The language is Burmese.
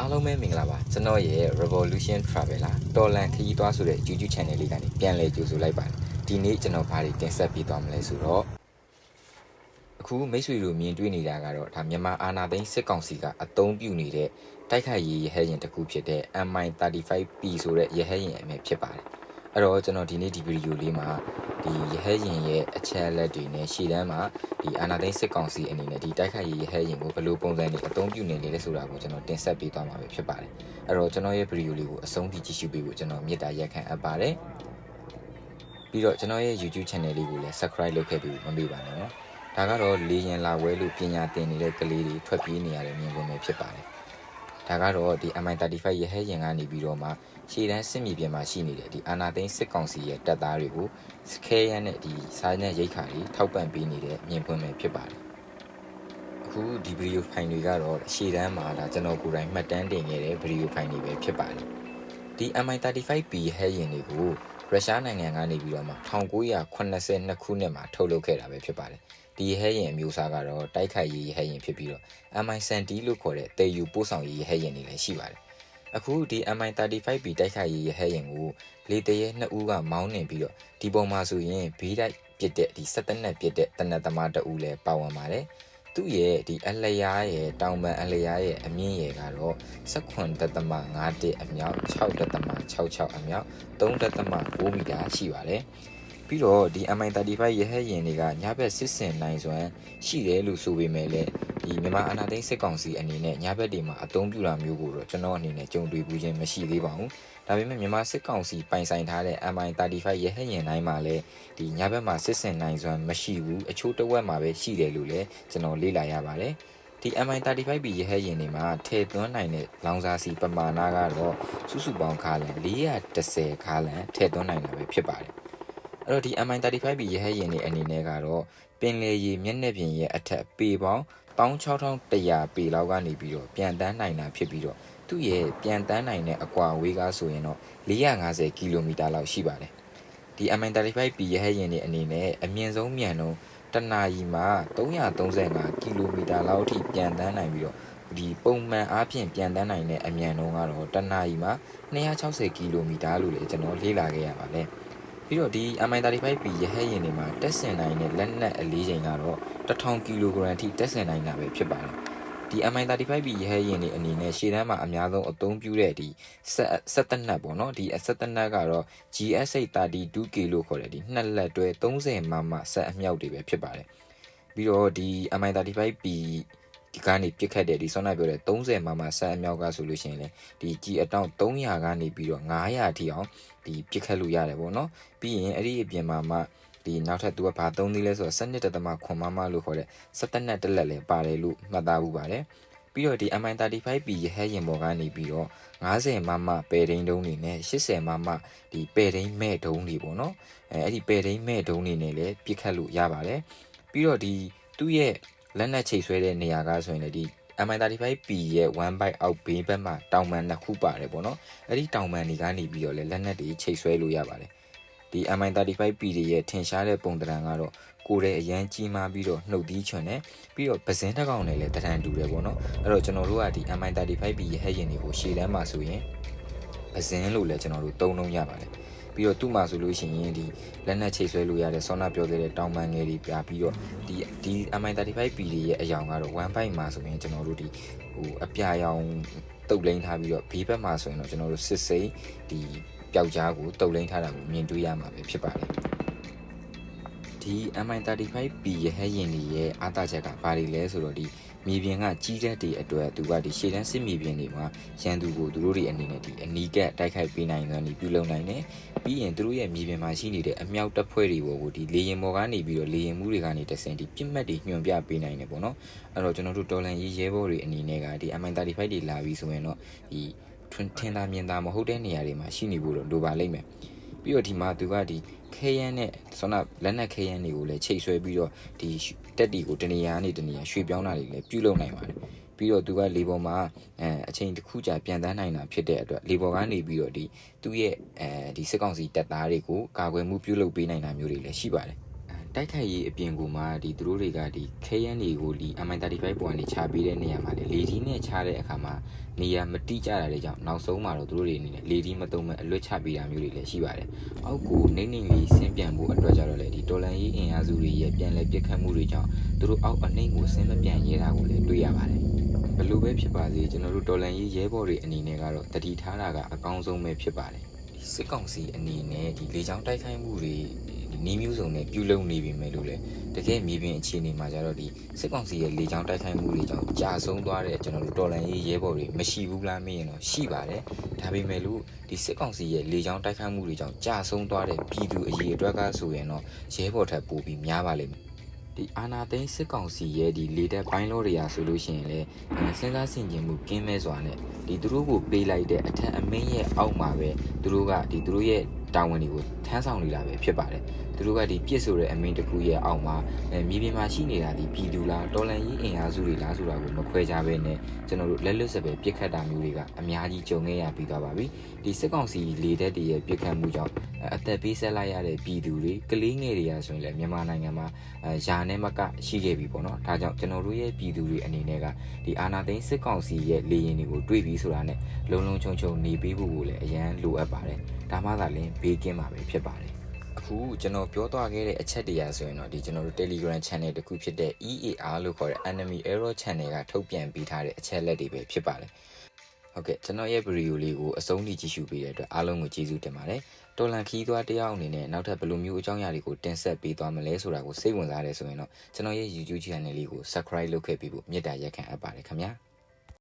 အားလုံးပဲမင်္ဂလာပါကျွန်တော်ရဲ့ Revolution Traveler တော်လန်ခရီးသွားဆိုတဲ့ YouTube channel လေးကနေပြန်လည်ကြိုဆိုလိုက်ပါတယ်ဒီနေ့ကျွန်တော်ဘာတွေတင်ဆက်ပေးသွားမလဲဆိုတော့အခုမိတ်ဆွေတို့မြင်တွေ့နေတာကတော့ဒါမြန်မာအာဏာသိမ်းစစ်ကောင်စီကအသုံးပြုနေတဲ့တိုက်ခိုက်ရေးရဟတ်ယာဉ်တစ်ခုဖြစ်တဲ့ MI35P ဆိုတဲ့ရဟတ်ယာဉ်အမျိုးဖြစ်ပါတယ် အဲ့တော့ကျွန်တော်ဒီနေ့ဒီဗီဒီယိုလေးမှာဒီရဟတ်ယာဉ်ရဲ့အချက်အလက်တွေနဲ့ရှေ့တန်းမှာဒီအာနာသိန်းစစ်ကောင်စီအနေနဲ့ဒီတိုက်ခိုက်ရေးရဟတ်ယာဉ်ကိုဘယ်လိုပုံစံတွေအသုံးပြုနေလဲဆိုတာကိုကျွန်တော်တင်ဆက်ပေးသွားမှာပဲဖြစ်ပါတယ်အဲ့တော့ကျွန်တော်ရဲ့ဗီဒီယိုလေးကိုအဆုံးထိကြည့်ရှုပေးဖို့ကျွန်တော်မေတ္တာရက်ခံအပ်ပါတယ်ပြီးတော့ကျွန်တော်ရဲ့ YouTube channel လေးကိုလည်း subscribe လုပ်ခဲ့ပြီးမမေ့ပါနဲ့နော်ဒါကတော့လေရင်လာဝဲလို့ပညာသင်နေတဲ့ကလေးတွေထွက်ပြေးနေရတဲ့မြင်ကွင်းပဲဖြစ်ပါတယ် ဒါကတော့ဒီ MI35 ရဟတ်ယာဉ်ကနေပြီးတော့မှရှေ့တန်းစစ်မြေပြင်မှာရှိနေတဲ့ဒီအာနာသိန်းစစ်ကောင်စီရဲ့တပ်သားတွေကိုစခဲရန်နဲ့ဒီစားနဲ့ရိတ်ခါတွေထောက်ပံ့ပေးနေတဲ့မြင်ကွင်းပဲဖြစ်ပါတယ်အခုဒီဗီဒီယိုဖိုင်တွေကတော့ရှေ့တန်းမှာဒါကျွန်တော်ကိုယ်တိုင်မှတ်တမ်းတင်ခဲ့တဲ့ဗီဒီယိုဖိုင်တွေပဲဖြစ်ပါတယ်ဒီ MI35B ဟဲရင်တွေကိုရုရှားနိုင်ငံကနေပြီးတော့မှ1982ခုနှစ်မှာထုတ်လုပ်ခဲ့တာပဲဖြစ်ပါတယ် ဒီဟဲရင်အမျိုးအစားကတော့တိုက်ခိုက်ရေးဟဲရင်ဖြစ်ပြီးတော့ MI70 လို့ခေါ်တဲ့တေယူပို့ဆောင်ရေးဟဲရင်တွေလည်းရှိပါတယ်အခုဒီ MI35B တိုက်ခိုက်ရေးဟဲရင်ကိုလေတရဲနှစ်ဦးကမောင်းနေပြီးတော့ဒီပုံမှာဆိုရင်ဘေးတိုက်ပစ်တဲ့ဒီစက်တနက်ပစ်တဲ့တနက်သမားတအူလည်းပါဝင်ပါတယ်သူ့ရဲ့ဒီအလျားရဲ့တောင်ပန်အလျားရဲ့အမြင့်ရဲ့ကတော့16.51အမြောက်6.66အမြောက်3.9မီတာရှိပါတယ် ပြီးတော့ဒီ MI35 ရဟတ်ယာဉ်တွေကညဘက်စစ်စင်နိုင်စွမ်းရှိတယ်လို့ဆိုပေမဲ့လည်းဒီမြန်မာအာဏာသိမ်းစစ်ကောင်စီအနေနဲ့ညဘက်တွေမှာအသုံးပြုတာမျိုးကိုတော့ကျွန်တော်အနေနဲ့ကြုံတွေ့ဘူးခြင်းမရှိသေးပါဘူးဒါပေမဲ့မြန်မာစစ်ကောင်စီပိုင်ဆိုင်ထားတဲ့ MI35 ရဟတ်ယာဉ်တိုင်းမှာလည်းဒီညဘက်မှာစစ်စင်နိုင်စွမ်းမရှိဘူးအချို့တစ်ဝက်မှာပဲရှိတယ်လို့လည်းကျွန်တော်လေ့လာရပါတယ်ဒီ MI35B ရဟတ်ယာဉ်တွေမှာထည့်သွင်းနိုင်တဲ့လောင်စာစီပမာဏကတော့စုစုပေါင်းခါလန်410ခါလန်ထည့်သွင်းနိုင်တာပဲဖြစ်ပါတယ် အဲ့တော့ဒီ MI35B ရဟတ်ယာဉ်တွေအနေနဲ့ကတော့ပင်လေရေမျက်နှာပြင်ရဲ့အထက်ပေပေါင်း16100ပေလောက်ကနေပြီးတော့ပြန်တန်းနိုင်တာဖြစ်ပြီးတော့သူ့ရဲ့ပြန်တန်းနိုင်တဲ့အကွာအဝေးကားဆိုရင်တော့450ကီလိုမီတာလောက်ရှိပါတယ်ဒီ MI35B ရဟတ်ယာဉ်တွေအနေနဲ့အမြင့်ဆုံးမြန်နှုန်းတနာရီမှာ335ကီလိုမီတာလောက်အထိပြန်တန်းနိုင်ပြီးတော့ဒီပုံမှန်အားဖြင့်ပြန်တန်းနိုင်တဲ့အမြန်နှုန်းကတော့တနာရီမှာ260ကီလိုမီတာလို့လည်းကျွန်တော်လေ့လာခဲ့ရပါတယ် ပြီးတော့ဒီ MI35B ရဟတ်ယာဉ်တွေမှာတက်ဆင်နိုင်တဲ့လက်နက်အလေးချိန်ကတော့1000ကီလိုဂရမ်ထိတက်ဆင်နိုင်တာပဲဖြစ်ပါတယ်ဒီ MI35B ရဟတ်ယာဉ်တွေအနေနဲ့ရှေ့တန်းမှာအများဆုံးအသုံးပြုတဲ့ဒီဆက်ဆက်တနက်ပေါ့နော်ဒီဆက်တနက်ကတော့ GS832K လို့ခေါ်တဲ့ဒီနှစ်လက်တွဲ30မမဆက်အမြောက်တွေပဲဖြစ်ပါတယ်ပြီးတော့ဒီ MI35B ဒီကနေပြစ်ခတ်တဲ့ဒီဆောင်းနိုင်ပြောတဲ့30မမဆက်အမြောက်ကဆိုလို့ရှိရင်လေဒီ G အတောင့်300ကနေပြီးတော့900အထိအောင်ဒီပြစ်ခတ်လို့ရတယ်ပေါ့နော်ပြီးရင်အဲ့ဒီအပြင်မှာမှဒီနောက်ထပ်သူကဘာသုံးသေးလဲဆိုတော့7တက်တမခွန်မမလို့ခေါ်တဲ့7တက်နဲ့တက်လက်လည်းပါတယ်လို့မှတ်သားမှုပါတယ်ပြီးတော့ဒီ MI35B ရဟဲရင်ပေါ်ကနေပြီးတော့90မမပယ်ဒိန်းတုံးတွေနဲ့80မမဒီပယ်ဒိန်းမဲ့တုံးတွေပေါ့နော်အဲအဲ့ဒီပယ်ဒိန်းမဲ့တုံးတွေနဲ့လည်းပြစ်ခတ်လို့ရပါတယ်ပြီးတော့ဒီသူ့ရဲ့ လက်နက်ချိတ်ဆွဲတဲ့နေရာကဆိုရင်လည်းဒီ MI35P ရဲ့1 byte အောက်ဘေးဘက်မှာတောင်ပန်နှစ်ခုပါတယ်ပေါ့နော်အဲ့ဒီတောင်ပန်တွေကနေပြီးတော့လည်းလက်နက်တွေချိတ်ဆွဲလို့ရပါတယ်ဒီ MI35P တွေရဲ့ထင်ရှားတဲ့ပုံသဏ္ဍာန်ကတော့ကိုယ်ရဲ့အရန်ကြီးမားပြီးတော့နှုတ်သီးချွန်တယ်ပြီးတော့ပဇင်းတစ်ကောင်နဲ့လည်းတရန်တူတယ်ပေါ့နော်အဲ့တော့ကျွန်တော်တို့ကဒီ MI35B ရဲ့ဟဲ့ရင်တွေကိုရှေ့တန်းမှာဆိုရင်ပဇင်းလို့လည်းကျွန်တော်တို့သုံးလုံးရပါတယ် ပြီးတော့သူ့မှာဆိုလို့ရှိရင်ဒီလက်နက်ချိတ်ဆွဲလို့ရတဲ့ဆောနာပြောခဲ့တဲ့တောင်ပန်ငယ်တွေပြပြီးတော့ဒီဒီ MI35P တွေရဲ့အယောင်ကတော့1 byte မှာဆိုရင်ကျွန်တော်တို့ဒီဟိုအပြာရောင်တုတ်လိမ့်ထားပြီးတော့ဘေးဘက်မှာဆိုရင်တော့ကျွန်တော်တို့စစ်စိမ်းဒီပျောက်ကြားကိုတုတ်လိမ့်ထားတာကိုမြင်တွေ့ရမှာပဲဖြစ်ပါတယ်ဒီ MI35P ရဲ့ဟဲ့ရင်တွေရဲ့အားသာချက်ကဘာတွေလဲဆိုတော့ဒီ မြေပြင်ကကြီးတဲ့တွေအတွက်သူကဒီရှေ့တန်းစစ်မြေပြင်တွေမှာရန်သူကိုသူတို့တွေအနေနဲ့ဒီအနီးကပ်တိုက်ခိုက်ပေးနိုင်တယ်ဒီပြုလုပ်နိုင်တယ်ပြီးရင်သူတို့ရဲ့မြေပြင်မှာရှိနေတဲ့အမြောက်တပ်ဖွဲ့တွေပေါ်ကိုဒီလေရင်ပေါ်ကနေပြီးတော့လေရင်မှုတွေကနေတဆင်ဒီပြစ်မှတ်တွေညွှန်ပြပေးနိုင်တယ်ပေါ့နော်အဲ့တော့ကျွန်တော်တို့တော်လန်ရေးရဲဘော်တွေအနေနဲ့ကဒီ MI35 တွေလာပြီးဆိုရင်တော့ဒီထွန်းထင်သာမြင်သာမဟုတ်တဲ့နေရာတွေမှာရှိနေဖို့တော့လိုပါလိမ့်မယ် ပြီးတော့ဒီမှာသူကဒီခဲရန်နဲ့ဆောနာလက်နက်ခဲရန်တွေကိုလည်းချိတ်ဆွဲပြီးတော့ဒီတက်တီကိုတနေရာကနေတနေရာရွှေ့ပြောင်းတာတွေလည်းပြုလုပ်နိုင်ပါတယ်ပြီးတော့သူကလေပေါ်မှာအဲအချိန်တစ်ခုကြာပြန်တန်းနိုင်တာဖြစ်တဲ့အတွက်လေပေါ်ကနေပြီးတော့ဒီသူ့ရဲ့အဲဒီစစ်ကောင်စီတပ်သားတွေကိုကာကွယ်မှုပြုလုပ်ပေးနိုင်တာမျိုးတွေလည်းရှိပါတယ် တတိုက်ခိုက်ရေးအပြင်ကူမှာဒီသူတို့တွေကဒီ KN တွေကိုဒီ MI35 ပုံကနေခြာပေးတဲ့နေရာမှာလေလေကြီးနဲ့ခြာတဲ့အခါမှာနေရာမတိကျတာတွေကြောင့်နောက်ဆုံးမှာတော့သူတို့တွေအနေနဲ့လေကြီးမသုံးမဲ့အလွတ်ချပေးတာမျိုးတွေလည်းရှိပါတယ်။အောက်ကိုနေနေလေးဆင်းပြန်ဖို့အတွက်ကြတော့လေဒီတော်လန်ရေးအင်အားစုတွေရဲ့ပြန်လည်ပြစ်ခတ်မှုတွေကြောင့်သူတို့အောက်အနှိမ့်ကိုဆင်းမပြန်ရဲတာကိုလည်းတွေ့ရပါတယ်။ဘယ်လိုပဲဖြစ်ပါစေကျွန်တော်တို့တော်လန်ရေးရဲဘော်တွေအနေနဲ့ကတော့တတိထားတာကအကောင်းဆုံးပဲဖြစ်ပါတယ်။ဒီစစ်ကောင်စီအနေနဲ့ဒီလေကြောင်းတိုက်ခိုက်မှုတွေဒီ နီးမျိုးစုံနဲ့ပြုလုပ်နေပြီမဲ့လို့လေတကယ်မြေပြင်အခြေအနေမှာကျတော့ဒီစစ်ကောင်စီရဲ့လေကြောင်းတိုက်ခိုက်မှုတွေကြောင့်ကြာဆုံးသွားတဲ့ကျွန်တော်တို့တော်လန်ရေးရဲဘော်တွေမရှိဘူးလားမေးရင်တော့ရှိပါတယ်ဒါပေမဲ့လို့ဒီစစ်ကောင်စီရဲ့လေကြောင်းတိုက်ခိုက်မှုတွေကြောင့်ကြာဆုံးသွားတဲ့ပြည်သူအရေးအတွက်ကဆိုရင်တော့ရဲဘော်ထက်ပိုပြီးများပါလိမ့်မယ်ဒီအာနာသိန်းစစ်ကောင်စီရဲ့ဒီလေတပ်ပိုင်းလို့တွေရာဆိုလို့ရှိရင်လည်းအဲစဉ်းစားဆင်ခြင်မှုကင်းမဲ့စွာနဲ့ဒီသူတို့ကိုပေးလိုက်တဲ့အထက်အမင်းရဲ့အောက်မှာပဲသူတို့ကဒီသူတို့ရဲ့ တာဝန်တွေကိုထမ်းဆောင်နေတာပဲဖြစ်ပါတယ်သူတို့ကဒီပြစ်ဆိုတဲ့အမင်းတစ်ခုရဲ့အောက်မှာအဲမြေပြင်မှာရှိနေတာဒီပြည်သူလားတော်လန်ရေးအင်အားစုတွေလားဆိုတာကိုမခွဲခြားဘဲနဲ့ကျွန်တော်တို့လက်လွတ်စပယ်ပြစ်ခတ်တာမျိုးတွေကအများကြီးကြုံခဲ့ရပြီးသွားပါပြီဒီစစ်ကောင်စီလေတပ်တွေရဲ့ပြစ်ခတ်မှုကြောင့်အဲအသက်ပေးဆက်လိုက်ရတဲ့ပြည်သူတွေကလေးငယ်တွေရာဆိုရင်လည်းမြန်မာနိုင်ငံမှာအဲယာနဲ့မကရှိခဲ့ပြီပေါ့နော်ဒါကြောင့်ကျွန်တော်တို့ရဲ့ပြည်သူတွေအနေနဲ့ကဒီအာနာသိန်းစစ်ကောင်စီရဲ့လေရင်တွေကိုတွေးပြီးဆိုတာနဲ့လုံလုံခြုံခြုံနေပေးဖို့ကိုလည်းအရန်လိုအပ်ပါတယ်ဒါမှသာလျှင်ဘေးကင်းမှာပဲဖြစ်ပါတယ်အခုကျွန်တော်ပြောသွားခဲ့တဲ့အချက်တရားဆိုရင်တော့ဒီကျွန်တော်တို့ Telegram Channel တစ်ခုဖြစ်တဲ့ EAR လို့ခေါ်တဲ့ Enemy Error Channel ကထုတ်ပြန်ပေးထားတဲ့အချက်လက်တွေပဲဖြစ်ပါတယ်။ဟုတ်ကဲ့ကျွန်တော်ရဲ့ဗီဒီယိုလေးကိုအဆုံးထိကြည့်ရှုပေးတဲ့အတွက်အားလုံးကိုကျေးဇူးတင်ပါတယ်။တော်လန်ခီးသွားတယောက်အနေနဲ့နောက်ထပ်ဘယ်လိုမျိုးအကြောင်းအရာတွေကိုတင်ဆက်ပေးသွားမလဲဆိုတာကိုစိတ်ဝင်စားတယ်ဆိုရင်တော့ကျွန်တော်ရဲ့ YouTube Channel လေးကို Subscribe လုပ်ခဲ့ပြီးဖို့မေတ္တာရက်ခံအပ်ပါတယ်ခင်ဗျာ။